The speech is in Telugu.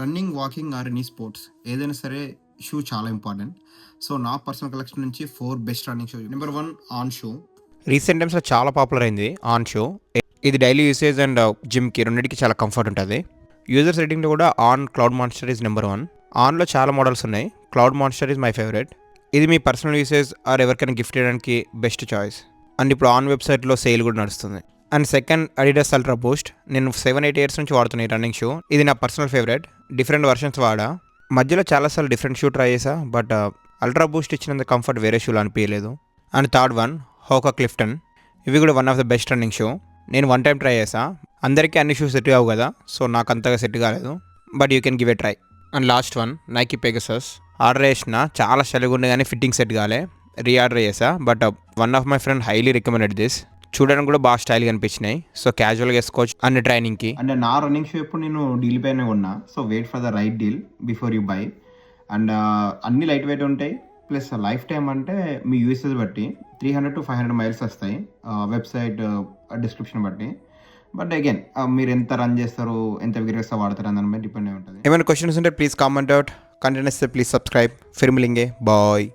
Running walking or any sports. ఏదైనా సరే షూ చాలా ఇంపార్టెంట్. సో నా పర్సనల్ కలెక్షన్ నుంచి four best running shoe. Number one On shoe. Recent టైమ్స్లో చాలా పాపులర్ అయింది ఆన్ షో. ఇది డైలీ యూసేజ్ అండ్ uh, జిమ్కి రెండింటికి చాలా కంఫర్ట్ ఉంటుంది. యూజర్స్ రేటింగ్లో కూడా On Cloud Monster is number one. ఆన్లో చాలా మోడల్స్ ఉన్నాయి. Cloud Monster is my favourite. ఇది మీ పర్సనల్ యూసేజ్ ఆర్ ఎవరికైనా గిఫ్ట్ చేయడానికి బెస్ట్ చాయిస్. అండ్ ఇప్పుడు ఆన్ వెబ్సైట్లో సేల్ కూడా నడుస్తుంది. And second Adidas ultra Boost నేను సెవెన్ ఎయిట్ ఇయర్స్ నుంచి వాడుతున్నాను ఈ రన్నింగ్ షూ. ఇది నా పర్సనల్ ఫేవరెట్. డిఫరెంట్ వర్షన్స్ వాడా? మధ్యలో చాలాసార్లు డిఫరెంట్ షూ ట్రై చేసా బట్ అల్ట్రా బూస్ట్ ఇచ్చినంత కంఫర్ట్ వేరే షూలు అనిపించలేదు and third one Hoka Clifton. ఇవి కూడా one of the best running shoe. నేను వన్ టైం ట్రై చేసా అందరికీ అన్ని షూస్ సెట్ కావు కదా సో నాకు అంతగా సెట్ కాలేదు. But you can give a try. And last one Nike Pegasus order చేసిన చాలా చలిగుండే కానీ ఫిట్టింగ్ సెట్ కాలే. రీఆర్డర్ చేసా but one of my friend highly recommended this. చూడడానికి కూడా బాగా స్టైల్గా అనిపించినాయి సో క్యాజువల్గా వేసుకోవచ్చు అన్ని ట్రైనింగ్కి అండ్ నా రన్నింగ్ షూ ఎప్పుడు నేను డీల్ పైన ఉన్నా so wait for the right deal before you buy and అన్ని లైట్ వెయిట్ ఉంటాయి. ప్లస్ లైఫ్ టైం అంటే మీ యూసేజ్ బట్టి three hundred to five hundred miles వస్తాయి. వెబ్సైట్ డిస్క్రిప్షన్ బట్టి. బట్ అగైన్ మీరు ఎంత రన్ చేస్తారు ఎంత విగ్రెస్గా వాడతారు అని దాని డిపెండ్ అయి ఉంటుంది. ఏమైనా క్వశ్చన్స్ ఉంటే ప్లీజ్ కామెంట్ అవుట్ కంటెంట్ ఇస్తే ప్లీజ్ సబ్స్క్రైబ్ ఫిర్ మిలింగే బాయ్